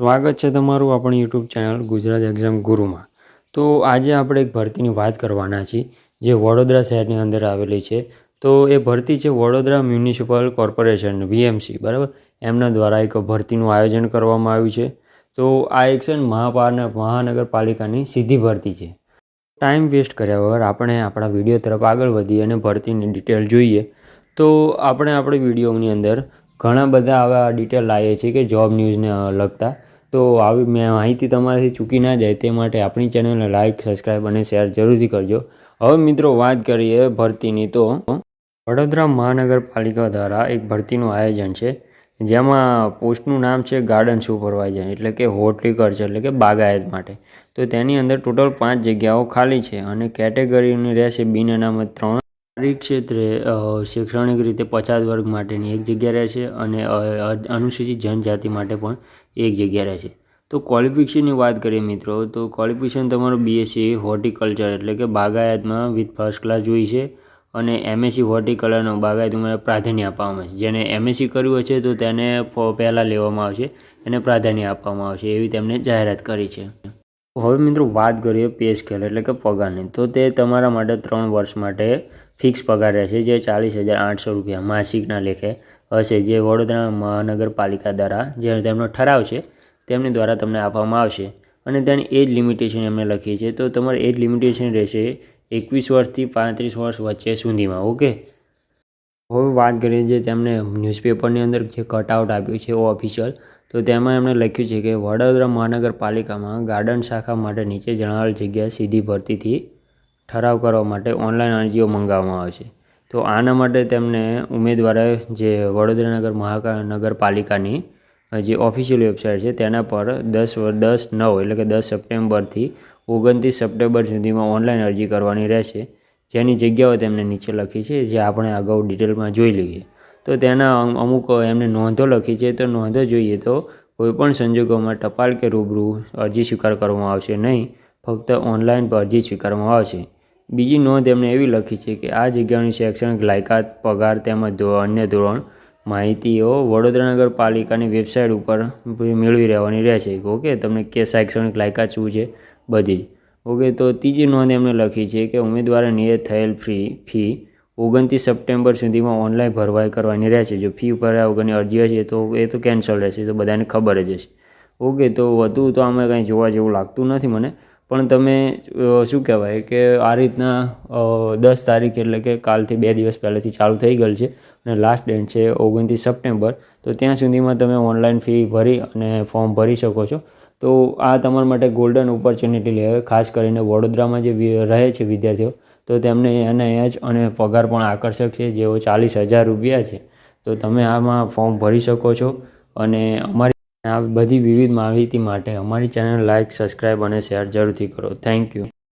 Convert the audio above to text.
સ્વાગત છે તમારું આપણી યુટ્યુબ ચેનલ ગુજરાત એક્ઝામ ગુરુમાં. તો આજે આપણે એક ભરતીની વાત કરવાના છીએ, જે વડોદરા શહેરની અંદર આવેલી છે. તો એ ભરતી છે વડોદરા મ્યુનિસિપલ કોર્પોરેશન, વીએમસી, બરાબર? એમના દ્વારા એક ભરતીનું આયોજન કરવામાં આવ્યું છે. તો આ એક છે મહાનગરપાલિકાની સીધી ભરતી છે. ટાઈમ વેસ્ટ કર્યા વગર આપણે આપણા વીડિયો તરફ આગળ વધીએ અને ભરતીની ડિટેલ જોઈએ. તો આપણે આપણી વિડીયોની અંદર ઘણા બધા આવા ડિટેલ લાવીએ છીએ કે જોબ ન્યૂઝને લગતા. તો આવી માહિતી તમારાથી ચૂકી ના જાય તે માટે આપણી ચેનલને લાઇક સબસ્ક્રાઈબ અને શેર જરૂરથી કરજો. હવે મિત્રો વાત કરીએ ભરતીની તો વડોદરા મહાનગરપાલિકા દ્વારા એક ભરતીનું આયોજન છે, જેમાં પોસ્ટનું નામ છે ગાર્ડન સુપરવાઇઝર, એટલે કે હોર્ટિકલ્ચર એટલે કે બાગાયત માટે. તો તેની અંદર ટોટલ પાંચ જગ્યાઓ ખાલી છે અને કેટેગરીની રહેશે બિન અનામત ત્રણ. શારીરિક ક્ષેત્રે શૈક્ષણિક રીતે પચાસ વર્ગ માટેની એક જગ્યા રહેશે અને અનુસૂચિત જનજાતિ માટે પણ એક જગ્યા રહેશે તો ક્વોલિફિકેશનની વાત કરીએ મિત્રો, તો ક્વોલિફિકેશન તમારું બીએસસી હોર્ટિકલ્ચર એટલે કે બાગાયતમાં વિથ ફર્સ્ટ ક્લાસ જોઈ છે અને એમએસસી હોર્ટિકલરનો બાગાયત ઉમેરા પ્રાધાન્ય આપવામાં આવશે જેને એમએસસી કર્યું હશે તો તેને પહેલાં લેવામાં આવશે એને પ્રાધાન્ય આપવામાં આવશે એવી તેમણે જાહેરાત કરી છે. હવે મિત્રો વાત કરીએ પે સ્કેલ એટલે કે પગારની. તો તે તમારા માટે ત્રણ વર્ષ માટે ફિક્સ પગાર રહેશે જે ચાલીસ હજાર આઠસો રૂપિયા માસિકના લેખે હશે જે વડોદરા મહાનગરપાલિકા દ્વારા જે તેમનો ઠરાવ છે, તેમની દ્વારા તમને આપવામાં આવશે. અને તેની એજ લિમિટેશન એમણે લખી છે તો તમારે એજ લિમિટેશન રહેશે એકવીસ વર્ષથી પાંત્રીસ વર્ષ વચ્ચે સુધીમાં, ઓકે? હવે વાત કરીએ જે તેમણે ન્યૂઝપેપરની અંદર જે કટઆઉટ આપ્યું છે ઓફિશિયલ તો તેમાં એમણે લખ્યું છે કે વડોદરા મહાનગરપાલિકામાં ગાર્ડન શાખા માટે નીચે જણાવેલ જગ્યા સીધી ભરતીથી ઠરાવ કરવા માટે ઓનલાઈન અરજીઓ મંગાવવામાં આવશે. તો આના માટે તેમને ઉમેદવારે જે વડોદરા નગર મહાનગરપાલિકાની જે ઓફિશિયલ વેબસાઇટ છે તેના પર દસ દસ નવ એટલે કે દસ સપ્ટેમ્બરથી ઓગણત્રીસ સપ્ટેમ્બર સુધીમાં ઓનલાઈન અરજી કરવાની રહેશે. જેની જગ્યાઓ તેમને નીચે લખી છે, જે આપણે અગાઉ ડિટેલમાં જોઈ લઈએ. તો તેના અમુક એમને નોંધો લખી છે, તો નોંધો જોઈએ તો કોઈપણ સંજોગોમાં ટપાલ કે રૂબરૂ અરજી સ્વીકાર કરવામાં આવશે નહીં. ફક્ત ઓનલાઈન અરજી સ્વીકારવામાં આવશે. બીજી નોંધ એમણે એવી લખી છે કે આ જગ્યાઓની શૈક્ષણિક લાયકાત, પગાર તેમજ અન્ય ધોરણ માહિતીઓ વડોદરા નગરપાલિકાની વેબસાઇટ ઉપર મેળવી રહેવાની રહેશે. ઓકે, તમને કે શૈક્ષણિક લાયકાત શું છે? બધી. જ ઓકે, તો ત્રીજી નોંધ એમણે લખી છે કે ઉમેદવારે નિયત થયેલ ફી ફી ઓગણત્રીસ સપ્ટેમ્બર સુધીમાં ઓનલાઈન ભરવાઈ કરવાની રહેશે. જો ફી ભર્યા વગરની અરજી હશે તો એ તો કેન્સલ રહેશે તો બધાને ખબર જ હશે. ઓકે, તો વધુ તો આમાં કંઈ જોવા જેવું લાગતું નથી મને. પણ તમે શું કહેવાય કે આ રીતના દસ તારીખ એટલે કે કાલથી બે દિવસ પહેલાંથી ચાલુ થઈ ગયેલ છે અને લાસ્ટ ડેટ છે ઓગણત્રીસ સપ્ટેમ્બર. તો ત્યાં સુધીમાં તમે ઓનલાઈન ફી ભરી અને ફોર્મ ભરી શકો છો. તો આ તમારા માટે ગોલ્ડન ઓપોર્ચ્યુનિટી લેવાય ખાસ કરીને વડોદરામાં જે રહે છે વિદ્યાર્થીઓ, તો તેમને એનઆઈએચ અને પગાર પણ આકર્ષક છે, જેઓ ચાલીસ હજાર રૂપિયા છે. તો તમે આમાં ફોર્મ ભરી શકો છો અને અમારી આ બધી વિવિધ માહિતી માટે અમારી ચેનલ લાઇક સબસ્ક્રાઈબ અને શેર જરૂરથી કરો. Thank you